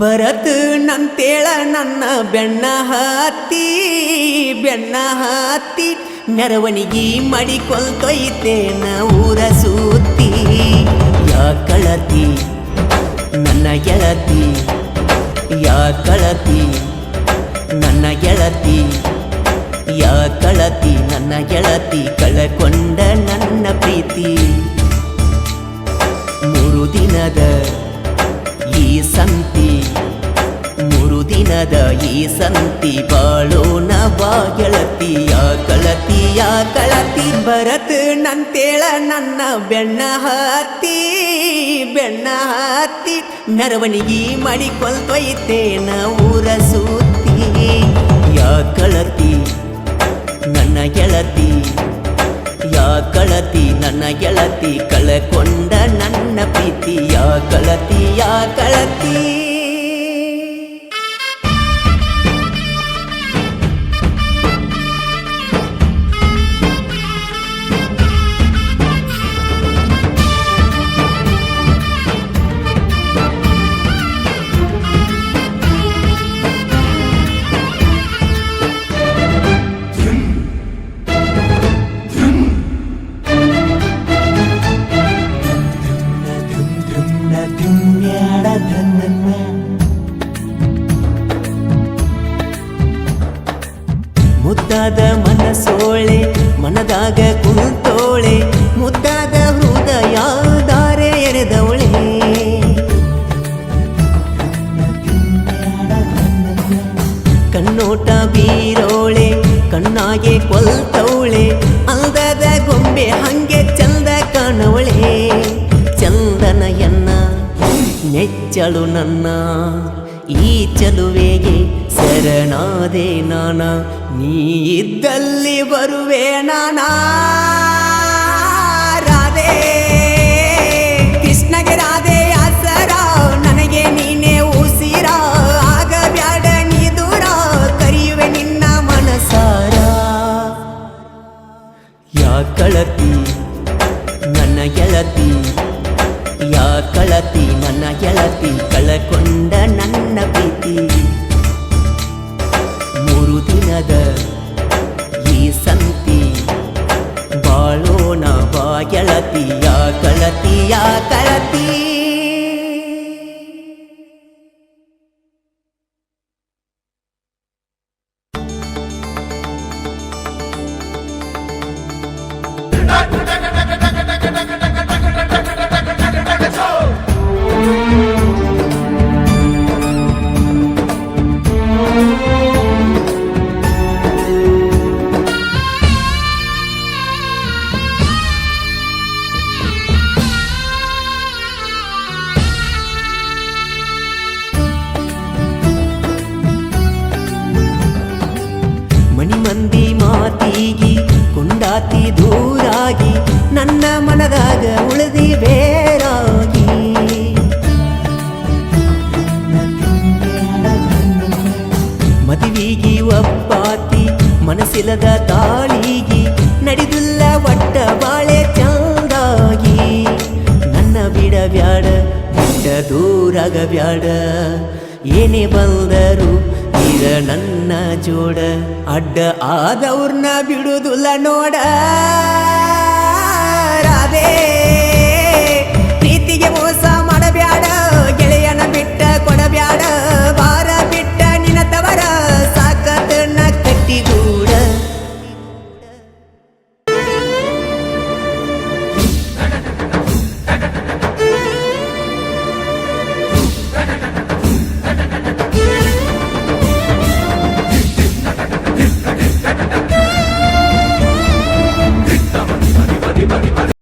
ಬರತ್ ನಂತೇಳ ನನ್ನ ಬೆಣ್ಣ ಹತ್ತಿ ಬೆಣ್ಣ ಹತ್ತಿ ಮೆರವಣಿಗೆ ಮಡಿಕೊಳ್ತೊಯ್ತೇನ ಊರ ಸೂತಿ ಯಾ ಕಳತಿ, ನನ್ನ ಗೆಳತಿ, ಯಾ ಕಳತಿ, ನನ್ನ ಗೆಳತಿ, ಯಾ ಕಳತಿ, ನನ್ನ ಗೆಳತಿ ಕಳಕೊಂಡ ನನ್ನ ಪ್ರೀತಿ. ಮೂರು ದಿನದ ದಿನದ ಈ ಸಂತಿ ಬಾಳೋಣ ಬಾ ಗೆಳತಿಯ ಕಳತಿಯ ಕಳತಿ. ಬರತ್ ನಂತೇಳ ನನ್ನ ಬೆಣ್ಣ ಹತ್ತಿ ಬೆಣ್ಣ ಹತ್ತಿ ಮೆರವಣಿಗೆ ಮಾಡಿಕೊಳ್ತೊಯ್ತೇನ ಊರ ಸೂತಿ ಯಾ ಕಳತಿ, ನನ್ನ ಗೆಳತಿ. ಯಾ ಕಳತಿ, ನನ್ನ ಗೆಳತಿ, ಕಳಕೊಂಡ ನನ್ನ ಪ್ರೀತಿ. ಯಾ ಕಳತಿ ಯಾ ಕಳತಿ. ಮುದ್ದಾದ ಮನಸೋಳೆ, ಮನದಾಗ ಕುಂತೋಳೆ ಮುದ್ದಾದ ಹೃದಯ ದಾರೆ ಎರೆದವಳೆ. ಕಣ್ಣೋಟ ಬೀರೋಳೆ, ಕಣ್ಣಾಗೆ ಕೊಲ್ತವಳೆ, ಅಂದದ ಗೊಂಬೆ ಹಂಗೆ ಚಂದ ಕಾಣವಳೆ. ಚಂದನ ಎನ್ನ ನೆಚ್ಚಳು ನನ್ನ. ಈ ಚಲುವೆಗೆ ಶರಣಾದೆ ನಾನ, ನೀ ಇದ್ದಲ್ಲಿ ಬರುವೆ ನಾನ. ರಾಧೆ, ಕೃಷ್ಣಗೆ ರಾಧೆ ಆಸರ, ನನಗೆ ನೀನೇ ಉಸಿರ. ಆಗ ಬ್ಯಾಡ ನೀ ದೂರ, ಕರೆಯುವೆ ನಿನ್ನ ಮನಸಾರ. ಯಾ ಕಳತಿ, ನನ್ನ ಗೆಳತಿ, ಯಾ ಕಳತಿ, ನನ್ನ ಗೆಳತಿ ಕಳಕೊಂಡ ಬಾಳೋಣ ಕಳತಿಯ ಕಳತಿ ಕೊಂಡಾತಿ ದೂರಾಗಿ ನನ್ನ ಮನದಾಗ ಉಳಿದಿ ಬೇರಾಗಿ. ಮದುವಿಗಿ ಒಪ್ಪಾತಿ, ಮನಸ್ಸಿಲ್ಲದ ತಾಳಿಗಿ ನಡೆದಿಲ್ಲ ಒಟ್ಟ ಬಾಳೆ ಚಂದಾಗಿ. ನನ್ನ ಬಿಡ ಬ್ಯಾಡ ಬಿಟ್ಟ ದೂರಾಗ ಬ್ಯಾಡ ಏನೇ ಬಂದರು ಇರ ನನ್ನ ಜೋಡ ಅಡ್ಡ ಆದವ್ರನ್ನ ಬಿಡುದಿಲ್ಲ ನೋಡ ರಾಧೇ